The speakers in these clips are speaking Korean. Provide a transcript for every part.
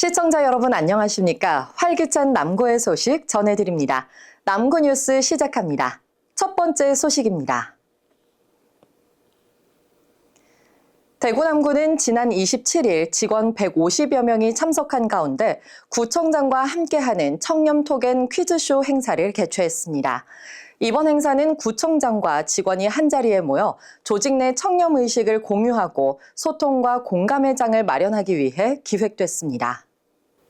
시청자 여러분 안녕하십니까? 활기찬 남구의 소식 전해드립니다. 남구 뉴스 시작합니다. 첫 번째 소식입니다. 대구 남구는 지난 27일 직원 150여 명이 참석한 가운데 구청장과 함께하는 청렴토겐 퀴즈쇼 행사를 개최했습니다. 이번 행사는 구청장과 직원이 한자리에 모여 조직 내 청렴 의식을 공유하고 소통과 공감의 장을 마련하기 위해 기획됐습니다.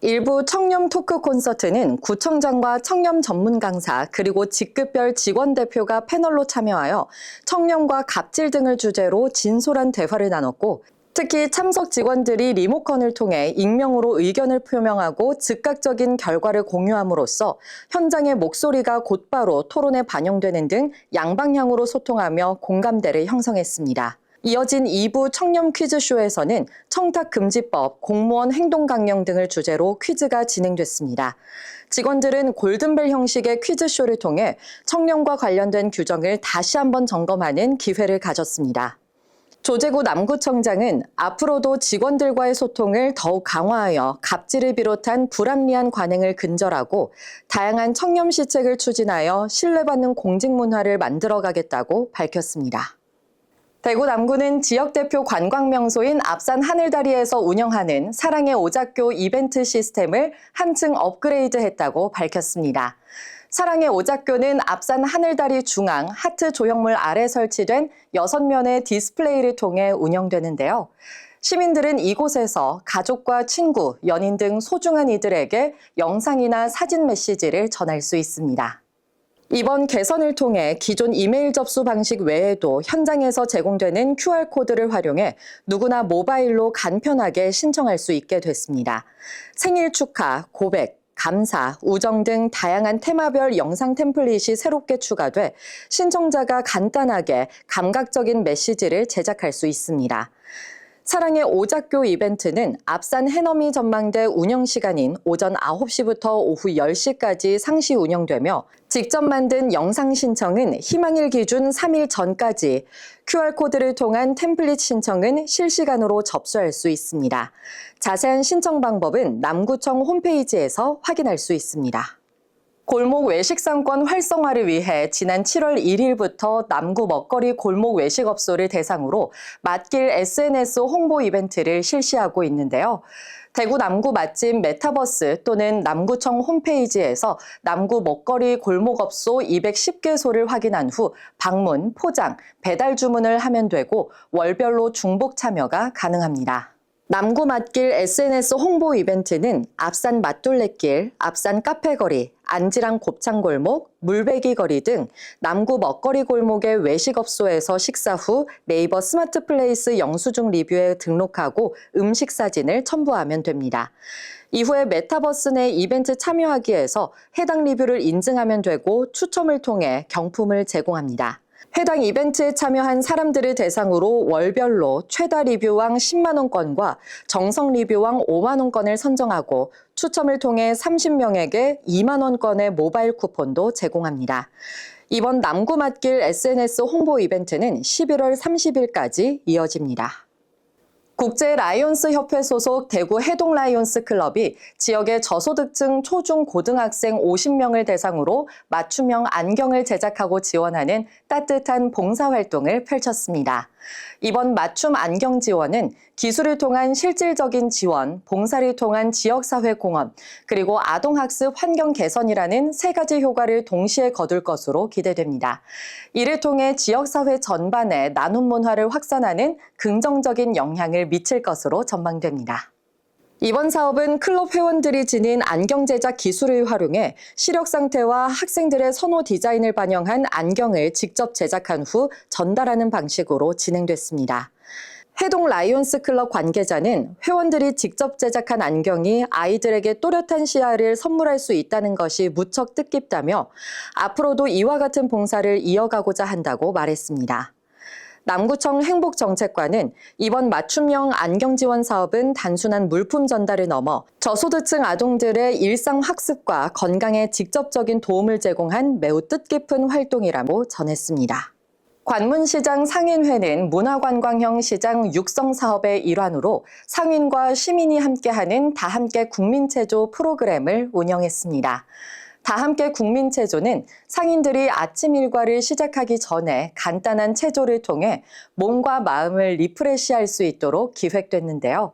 일부 청렴 토크 콘서트는 구청장과 청렴 전문 강사 그리고 직급별 직원 대표가 패널로 참여하여 청렴과 갑질 등을 주제로 진솔한 대화를 나눴고 특히 참석 직원들이 리모컨을 통해 익명으로 의견을 표명하고 즉각적인 결과를 공유함으로써 현장의 목소리가 곧바로 토론에 반영되는 등 양방향으로 소통하며 공감대를 형성했습니다. 이어진 2부 청렴 퀴즈쇼에서는 청탁금지법, 공무원 행동강령 등을 주제로 퀴즈가 진행됐습니다. 직원들은 골든벨 형식의 퀴즈쇼를 통해 청렴과 관련된 규정을 다시 한번 점검하는 기회를 가졌습니다. 조재구 남구청장은 앞으로도 직원들과의 소통을 더욱 강화하여 갑질을 비롯한 불합리한 관행을 근절하고 다양한 청렴 시책을 추진하여 신뢰받는 공직 문화를 만들어가겠다고 밝혔습니다. 대구 남구는 지역 대표 관광 명소인 앞산 하늘다리에서 운영하는 사랑의 오작교 이벤트 시스템을 한층 업그레이드했다고 밝혔습니다. 사랑의 오작교는 앞산 하늘다리 중앙 하트 조형물 아래 설치된 6면의 디스플레이를 통해 운영되는데요. 시민들은 이곳에서 가족과 친구, 연인 등 소중한 이들에게 영상이나 사진 메시지를 전할 수 있습니다. 이번 개선을 통해 기존 이메일 접수 방식 외에도 현장에서 제공되는 QR코드를 활용해 누구나 모바일로 간편하게 신청할 수 있게 됐습니다. 생일 축하, 고백, 감사, 우정 등 다양한 테마별 영상 템플릿이 새롭게 추가돼 신청자가 간단하게 감각적인 메시지를 제작할 수 있습니다. 사랑의 오작교 이벤트는 앞산 해넘이 전망대 운영 시간인 오전 9시부터 오후 10시까지 상시 운영되며 직접 만든 영상 신청은 희망일 기준 3일 전까지, QR코드를 통한 템플릿 신청은 실시간으로 접수할 수 있습니다. 자세한 신청 방법은 남구청 홈페이지에서 확인할 수 있습니다. 골목 외식 상권 활성화를 위해 지난 7월 1일부터 남구 먹거리 골목 외식업소를 대상으로 맛길 SNS 홍보 이벤트를 실시하고 있는데요. 대구 남구 맛집 메타버스 또는 남구청 홈페이지에서 남구 먹거리 골목업소 210개소를 확인한 후 방문, 포장, 배달 주문을 하면 되고 월별로 중복 참여가 가능합니다. 남구 맛길 SNS 홍보 이벤트는 앞산 맛둘레길, 앞산 카페거리, 안지랑 곱창골목, 물베기 거리 등 남구 먹거리 골목의 외식업소에서 식사 후 네이버 스마트 플레이스 영수증 리뷰에 등록하고 음식 사진을 첨부하면 됩니다. 이후에 메타버스 내 이벤트 참여하기 위해서 해당 리뷰를 인증하면 되고 추첨을 통해 경품을 제공합니다. 해당 이벤트에 참여한 사람들을 대상으로 월별로 최다 리뷰왕 10만원권과 정성 리뷰왕 5만원권을 선정하고 추첨을 통해 30명에게 2만원권의 모바일 쿠폰도 제공합니다. 이번 남구 맛길 SNS 홍보 이벤트는 11월 30일까지 이어집니다. 국제 라이온스 협회 소속 대구 해동 라이온스 클럽이 지역의 저소득층 초중 고등학생 50명을 대상으로 맞춤형 안경을 제작하고 지원하는 따뜻한 봉사 활동을 펼쳤습니다. 이번 맞춤 안경 지원은 기술을 통한 실질적인 지원, 봉사를 통한 지역사회 공헌, 그리고 아동학습 환경 개선이라는 세 가지 효과를 동시에 거둘 것으로 기대됩니다. 이를 통해 지역사회 전반에 나눔 문화를 확산하는 긍정적인 영향을 미칠 것으로 전망됩니다. 이번 사업은 클럽 회원들이 지닌 안경 제작 기술을 활용해 시력 상태와 학생들의 선호 디자인을 반영한 안경을 직접 제작한 후 전달하는 방식으로 진행됐습니다. 해동 라이온스 클럽 관계자는 회원들이 직접 제작한 안경이 아이들에게 또렷한 시야를 선물할 수 있다는 것이 무척 뜻깊다며 앞으로도 이와 같은 봉사를 이어가고자 한다고 말했습니다. 남구청 행복정책과는 이번 맞춤형 안경 지원 사업은 단순한 물품 전달을 넘어 저소득층 아동들의 일상 학습과 건강에 직접적인 도움을 제공한 매우 뜻깊은 활동이라고 전했습니다. 관문시장 상인회는 문화관광형 시장 육성 사업의 일환으로 상인과 시민이 함께하는 다함께 국민체조 프로그램을 운영했습니다. 다함께 국민체조는 상인들이 아침 일과를 시작하기 전에 간단한 체조를 통해 몸과 마음을 리프레시할 수 있도록 기획됐는데요.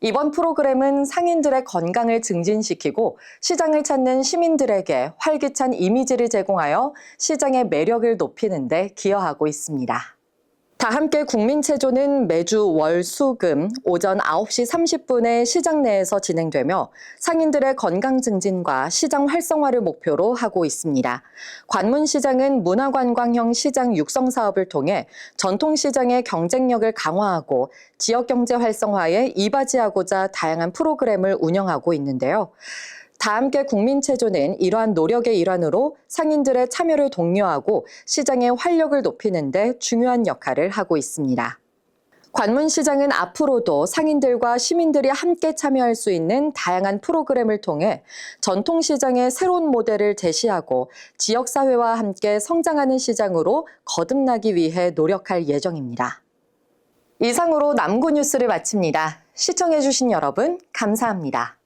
이번 프로그램은 상인들의 건강을 증진시키고 시장을 찾는 시민들에게 활기찬 이미지를 제공하여 시장의 매력을 높이는 데 기여하고 있습니다. 다 함께 국민체조는 매주 월, 수, 금 오전 9시 30분에 시장 내에서 진행되며 상인들의 건강 증진과 시장 활성화를 목표로 하고 있습니다. 관문시장은 문화관광형 시장 육성 사업을 통해 전통시장의 경쟁력을 강화하고 지역경제 활성화에 이바지하고자 다양한 프로그램을 운영하고 있는데요. 다함께 국민체조는 이러한 노력의 일환으로 상인들의 참여를 독려하고 시장의 활력을 높이는 데 중요한 역할을 하고 있습니다. 관문시장은 앞으로도 상인들과 시민들이 함께 참여할 수 있는 다양한 프로그램을 통해 전통시장의 새로운 모델을 제시하고 지역사회와 함께 성장하는 시장으로 거듭나기 위해 노력할 예정입니다. 이상으로 남구 뉴스를 마칩니다. 시청해주신 여러분, 감사합니다.